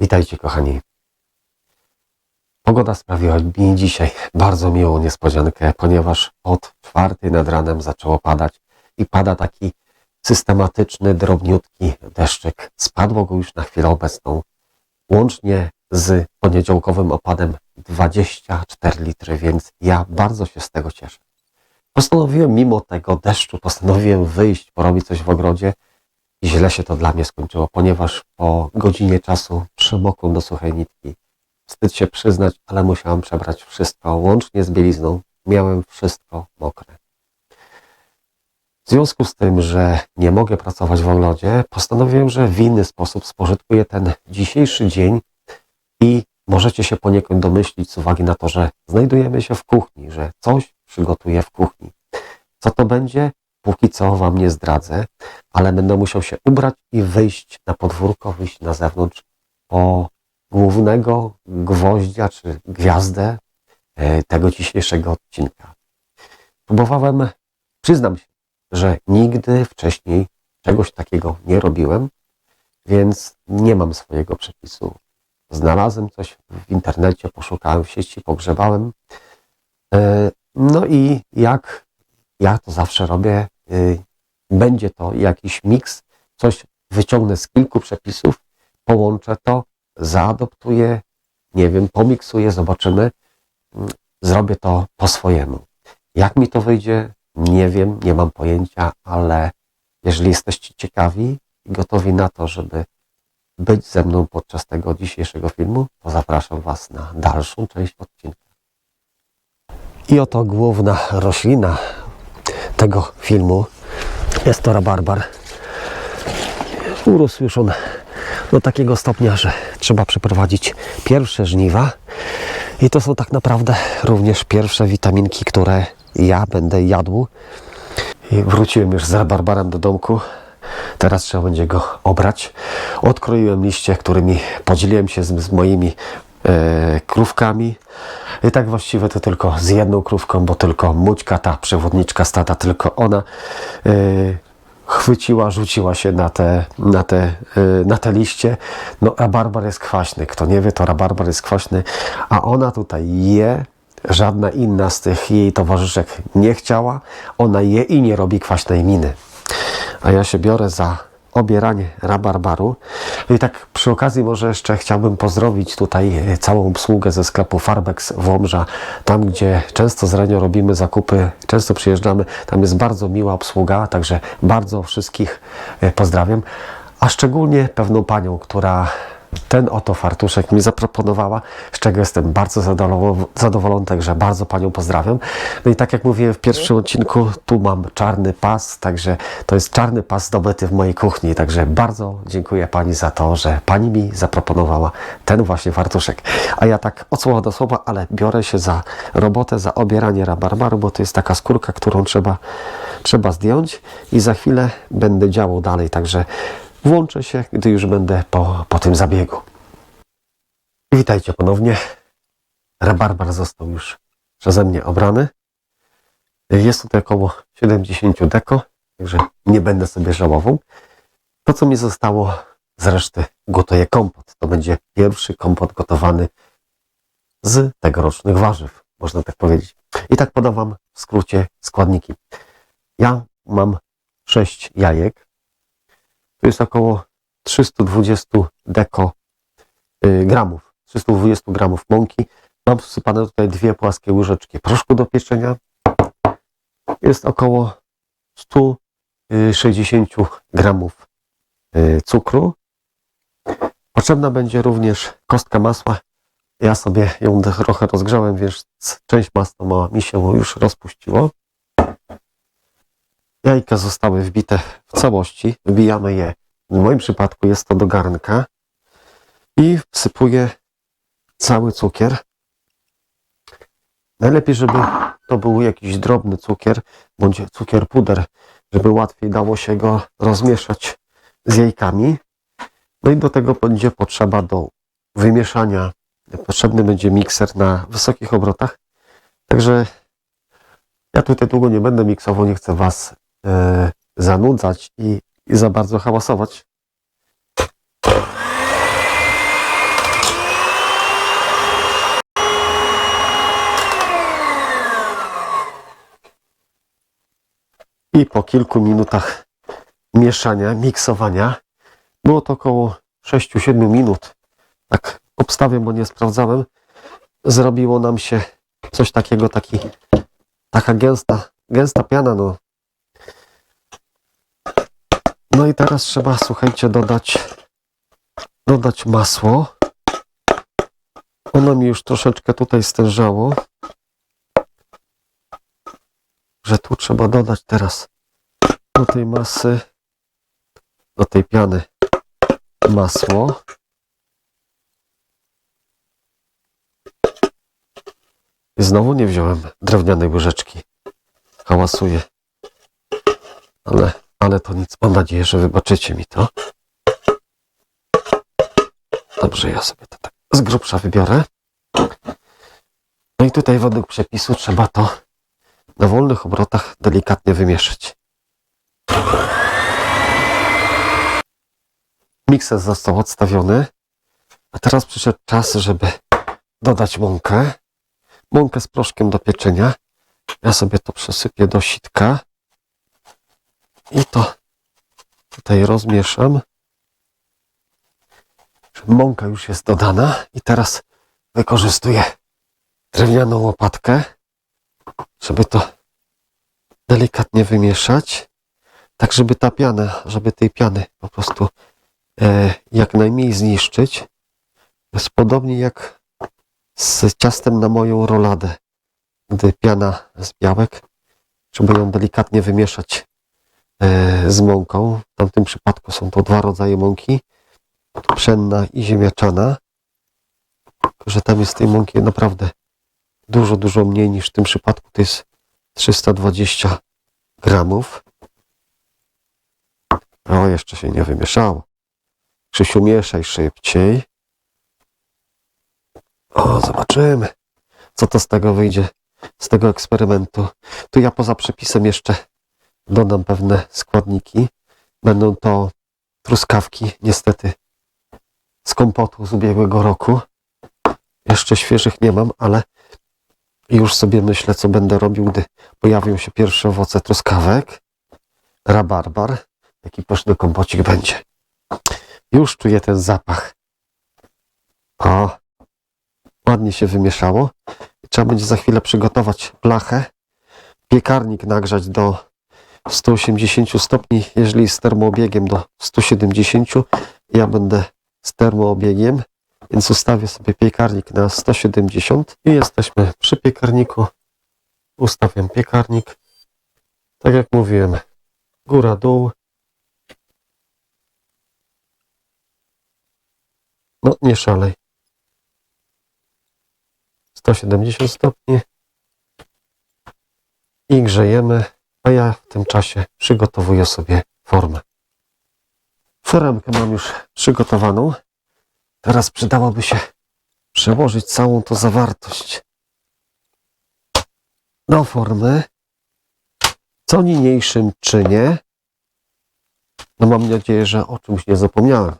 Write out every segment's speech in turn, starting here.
Witajcie, kochani. Pogoda sprawiła mi dzisiaj bardzo miłą niespodziankę, ponieważ od czwartej nad ranem zaczęło padać i pada taki systematyczny, drobniutki deszczyk. Spadło go już na chwilę obecną, łącznie z poniedziałkowym opadem 24 litry, więc ja bardzo się z tego cieszę. Postanowiłem mimo tego deszczu, postanowiłem wyjść, porobić coś w ogrodzie i źle się to dla mnie skończyło, ponieważ po godzinie czasu przemokłem do suchej nitki. Wstyd się przyznać, ale musiałem przebrać wszystko, łącznie z bielizną. Miałem wszystko mokre. W związku z tym, że nie mogę pracować w ogrodzie, postanowiłem, że w inny sposób spożytkuję ten dzisiejszy dzień i możecie się poniekąd domyślić z uwagi na to, że znajdujemy się w kuchni, że coś przygotuję w kuchni. Co to będzie? Póki co wam nie zdradzę, ale będę musiał się ubrać i wyjść na podwórko, wyjść na zewnątrz po głównego gwoździa czy gwiazdę e, tego dzisiejszego odcinka. Próbowałem, przyznam się, że nigdy wcześniej czegoś takiego nie robiłem, więc nie mam swojego przepisu. Znalazłem coś w internecie, poszukałem w sieci, pogrzebałem. E, No i jak ja to zawsze robię, będzie to jakiś miks, coś wyciągnę z kilku przepisów, połączę to, zaadoptuję, nie wiem, pomiksuję, zobaczymy. Mm, Zrobię to po swojemu. Jak mi to wyjdzie, nie wiem, nie mam pojęcia, ale jeżeli jesteście ciekawi i gotowi na to, żeby być ze mną podczas tego dzisiejszego filmu, to zapraszam Was na dalszą część odcinka. I oto główna roślina tego filmu jest to rabarbar. Urósł już on do takiego stopnia, że trzeba przeprowadzić pierwsze żniwa. I to są tak naprawdę również pierwsze witaminki, które ja będę jadł. I wróciłem już z rabarbarem do domku. Teraz trzeba będzie go obrać. Odkroiłem liście, którymi podzieliłem się z, z moimi krówkami. I tak właściwie to tylko z jedną krówką, bo tylko Mućka, ta przewodniczka stada, tylko ona e, chwyciła, rzuciła się na te, na, te, e, na te liście. No, rabarbar jest kwaśny. Kto nie wie, to rabarbar jest kwaśny, a ona tutaj je. Żadna inna z tych jej towarzyszek nie chciała. Ona je i nie robi kwaśnej miny. A ja się biorę za obieranie rabarbaru. No I tak przy okazji może jeszcze chciałbym pozdrowić tutaj e, całą obsługę ze sklepu Farbex Włomża, tam gdzie często z Renio robimy zakupy, często przyjeżdżamy, tam jest bardzo miła obsługa, także bardzo wszystkich e, pozdrawiam, a szczególnie pewną panią, która ten oto fartuszek mi zaproponowała, z czego jestem bardzo zadowolony, także bardzo Panią pozdrawiam. No i tak jak mówiłem w pierwszym odcinku, tu mam czarny pas, także to jest czarny pas zdobyty w mojej kuchni, także bardzo dziękuję Pani za to, że Pani mi zaproponowała ten właśnie fartuszek. A ja tak od słowa do słowa, ale biorę się za robotę, za obieranie rabarbaru, bo to jest taka skórka, którą trzeba, trzeba zdjąć i za chwilę będę działał dalej, także Włączę się, gdy już będę po, po tym zabiegu. Witajcie ponownie. Rabarbar został już przeze mnie obrany. Jest tutaj około 70 deko, także nie będę sobie żałował. To, co mi zostało z reszty, gotuję kompot. To będzie pierwszy kompot gotowany z tegorocznych warzyw, można tak powiedzieć. I tak podawam w skrócie składniki. Ja mam 6 jajek, to jest około 320 deko y, gramów, 320 gramów mąki. Mam wsypane tutaj dwie płaskie łyżeczki proszku do pieczenia. Jest około 160 gramów y, cukru. Potrzebna będzie również kostka masła. Ja sobie ją trochę rozgrzałem, więc część masła ma mi się już rozpuściło. Jajka zostały wbite w całości. Wbijamy je, w moim przypadku jest to do garnka i wsypuję cały cukier. Najlepiej, żeby to był jakiś drobny cukier, bądź cukier puder, żeby łatwiej dało się go rozmieszać z jajkami. No i do tego będzie potrzeba do wymieszania. Potrzebny będzie mikser na wysokich obrotach. Także ja tutaj długo nie będę miksował, nie chcę Was E, zanudzać i, i za bardzo hałasować. I po kilku minutach mieszania, miksowania, było to około 6-7 minut. Tak obstawiam, bo nie sprawdzałem. Zrobiło nam się coś takiego, taki, taka gęsta, gęsta piana, no no i teraz trzeba, słuchajcie, dodać, dodać masło. Ono mi już troszeczkę tutaj stężało. Że tu trzeba dodać teraz do tej masy, do tej piany masło. I znowu nie wziąłem drewnianej łyżeczki. Hałasuję. Ale, ale to nic. Mam nadzieję, że wybaczycie mi to. Dobrze, ja sobie to tak z grubsza wybiorę. No i tutaj według przepisu trzeba to na wolnych obrotach delikatnie wymieszać. Mikser został odstawiony, a teraz przyszedł czas, żeby dodać mąkę. Mąkę z proszkiem do pieczenia. Ja sobie to przesypię do sitka i to tutaj rozmieszam. Mąka już jest dodana i teraz wykorzystuję drewnianą łopatkę, żeby to delikatnie wymieszać, tak żeby ta piana, żeby tej piany po prostu e, jak najmniej zniszczyć. Jest podobnie jak z ciastem na moją roladę, gdy piana z białek, żeby ją delikatnie wymieszać z mąką. W tamtym przypadku są to dwa rodzaje mąki, pszenna i ziemniaczana, że tam jest tej mąki naprawdę dużo, dużo mniej niż w tym przypadku. To jest 320 gramów. O, jeszcze się nie wymieszało. Krzysiu, mieszaj szybciej. O, zobaczymy, co to z tego wyjdzie, z tego eksperymentu. Tu ja poza przepisem jeszcze dodam pewne składniki. Będą to truskawki, niestety, z kompotu z ubiegłego roku. Jeszcze świeżych nie mam, ale już sobie myślę, co będę robił, gdy pojawią się pierwsze owoce truskawek. Rabarbar. Jaki pyszny kompocik będzie. Już czuję ten zapach. O, ładnie się wymieszało. Trzeba będzie za chwilę przygotować blachę. Piekarnik nagrzać do 180 stopni, jeżeli z termoobiegiem do 170. Ja będę z termoobiegiem, więc ustawię sobie piekarnik na 170 i jesteśmy przy piekarniku. Ustawiam piekarnik. Tak jak mówiłem, góra, dół. No, nie szalej. 170 stopni i grzejemy, a ja w tym czasie przygotowuję sobie formę. Foremkę mam już przygotowaną. Teraz przydałoby się przełożyć całą tą zawartość do formy. Co niniejszym czynię. No mam nadzieję, że o czymś nie zapomniałem.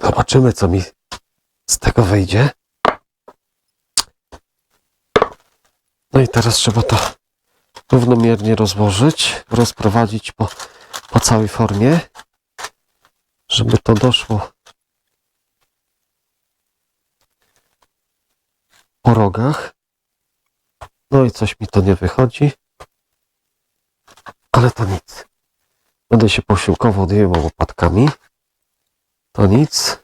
Zobaczymy, co mi z tego wyjdzie. No i teraz trzeba to równomiernie rozłożyć, rozprowadzić po, po całej formie, żeby to doszło po rogach. No i coś mi to nie wychodzi, ale to nic. Będę się posiłkowo odjęło łopatkami. To nic.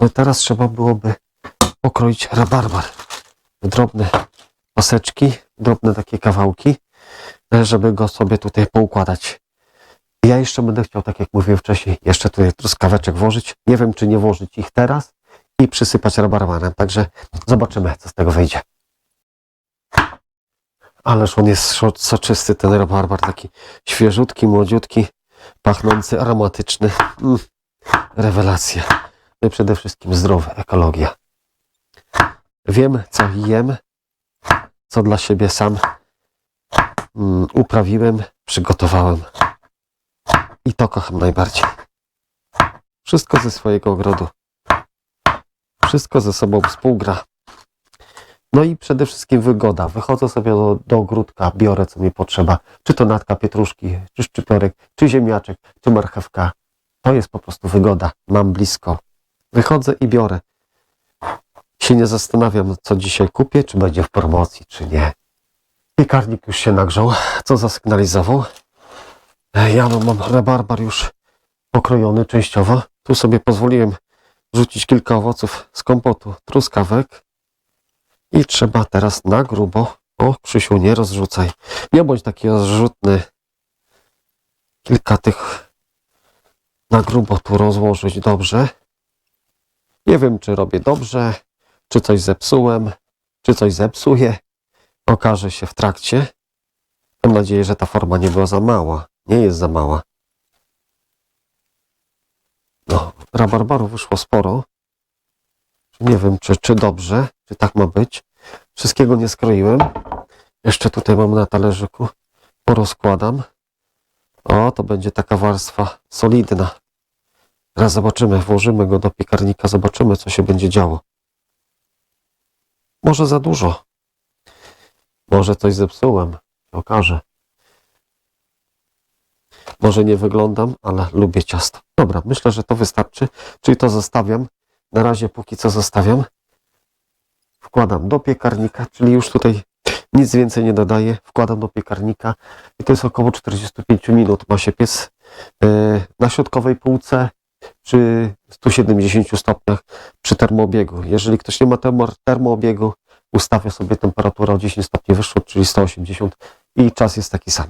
No i teraz trzeba byłoby pokroić rabarbar w drobne paseczki, drobne takie kawałki, żeby go sobie tutaj poukładać. Ja jeszcze będę chciał, tak jak mówiłem wcześniej, jeszcze tutaj truskaweczek włożyć. Nie wiem, czy nie włożyć ich teraz i przysypać rabarbarem. Także zobaczymy, co z tego wyjdzie. Ależ on jest soczysty, ten rabarbar, taki świeżutki, młodziutki, pachnący, aromatyczny. Mm, rewelacja. No i przede wszystkim zdrowy, ekologia. Wiem, co jem, co dla siebie sam uprawiłem, przygotowałem. I to kocham najbardziej. Wszystko ze swojego ogrodu. Wszystko ze sobą współgra. No i przede wszystkim wygoda. Wychodzę sobie do, do ogródka, biorę co mi potrzeba. Czy to natka pietruszki, czy szczypiorek, czy ziemniaczek, czy marchewka. To jest po prostu wygoda. Mam blisko. Wychodzę i biorę. Się nie zastanawiam, co dzisiaj kupię, czy będzie w promocji, czy nie. Piekarnik już się nagrzał. Co zasygnalizował? E, Ja no, mam rabarbar już pokrojony częściowo. Tu sobie pozwoliłem rzucić kilka owoców z kompotu, truskawek. I trzeba teraz na grubo. O, Krzysiu, nie rozrzucaj. Nie bądź taki rozrzutny. Kilka tych na grubo tu rozłożyć dobrze. Nie wiem, czy robię dobrze, czy coś zepsułem, czy coś zepsuję. Okaże się w trakcie. Mam nadzieję, że ta forma nie była za mała. Nie jest za mała. No, rabarbaru wyszło sporo. Nie wiem, czy, czy dobrze, czy tak ma być. Wszystkiego nie skroiłem. Jeszcze tutaj mam na talerzyku. Porozkładam. O, to będzie taka warstwa solidna. Teraz zobaczymy, włożymy go do piekarnika, zobaczymy, co się będzie działo. Może za dużo. Może coś zepsułem. Okaże. Może nie wyglądam, ale lubię ciasto. Dobra, myślę, że to wystarczy. Czyli to zostawiam. Na razie póki co zostawiam. Wkładam do piekarnika, czyli już tutaj nic więcej nie dodaję. Wkładam do piekarnika i to jest około 45 minut. Ma się piec yy, na środkowej półce przy 170 stopniach przy termoobiegu. Jeżeli ktoś nie ma termo, termoobiegu, ustawia sobie temperaturę o 10 stopni wyższą, czyli 180 i czas jest taki sam.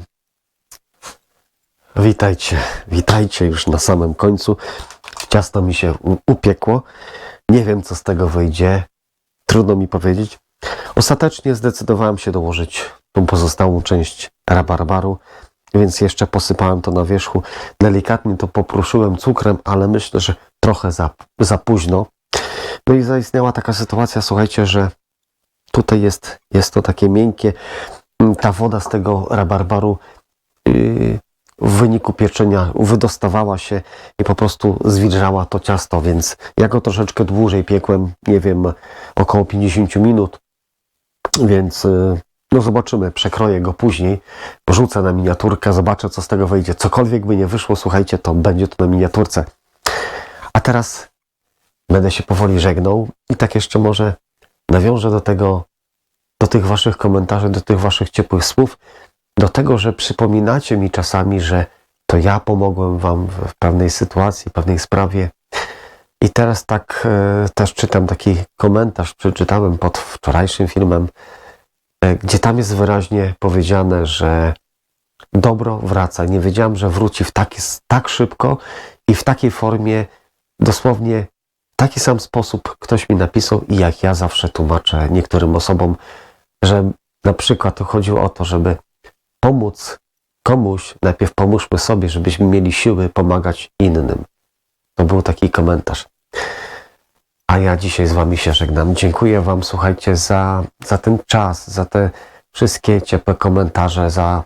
Witajcie, witajcie już na samym końcu. Ciasto mi się upiekło. Nie wiem, co z tego wyjdzie. Trudno mi powiedzieć. Ostatecznie zdecydowałem się dołożyć tą pozostałą część rabarbaru, więc jeszcze posypałem to na wierzchu. Delikatnie to popruszyłem cukrem, ale myślę, że trochę za, za późno. No i zaistniała taka sytuacja, słuchajcie, że tutaj jest, jest to takie miękkie. Ta woda z tego rabarbaru yy, w wyniku pieczenia wydostawała się i po prostu zwilżała to ciasto, więc ja go troszeczkę dłużej piekłem, nie wiem, około 50 minut, więc y, no zobaczymy, przekroję go później, porzucę na miniaturkę, zobaczę co z tego wyjdzie. Cokolwiek by nie wyszło, słuchajcie, to będzie to na miniaturce. A teraz będę się powoli żegnał i tak jeszcze może nawiążę do tego, do tych waszych komentarzy, do tych waszych ciepłych słów, do tego, że przypominacie mi czasami, że to ja pomogłem wam w w pewnej sytuacji, pewnej sprawie. I teraz tak e, też czytam taki komentarz, przeczytałem pod wczorajszym filmem, e, gdzie tam jest wyraźnie powiedziane, że dobro wraca. Nie wiedziałem, że wróci w taki, tak szybko i w takiej formie, dosłownie w taki sam sposób ktoś mi napisał i jak ja zawsze tłumaczę niektórym osobom, że na przykład chodziło o to, żeby pomóc komuś, najpierw pomóżmy sobie, żebyśmy mieli siły pomagać innym. To był taki komentarz. A ja dzisiaj z Wami się żegnam. Dziękuję Wam, słuchajcie, za, za ten czas, za te wszystkie ciepłe komentarze, za,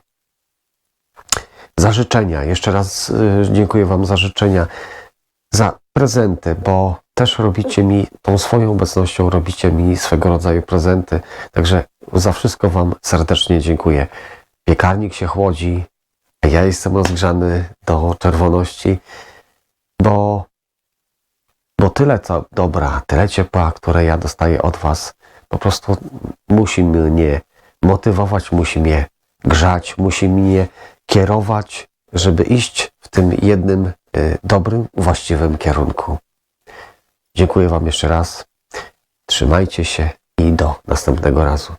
za życzenia. Jeszcze raz y, dziękuję Wam za życzenia, za prezenty, bo też robicie mi, tą swoją obecnością robicie mi swego rodzaju prezenty. Także za wszystko Wam serdecznie dziękuję. Piekarnik się chłodzi, a ja jestem rozgrzany do czerwoności, bo, bo tyle co dobra, tyle ciepła, które ja dostaję od Was, po prostu musi mnie motywować, musi mnie grzać, musi mnie kierować, żeby iść w tym jednym y, dobrym, właściwym kierunku. Dziękuję Wam jeszcze raz. Trzymajcie się i do następnego razu.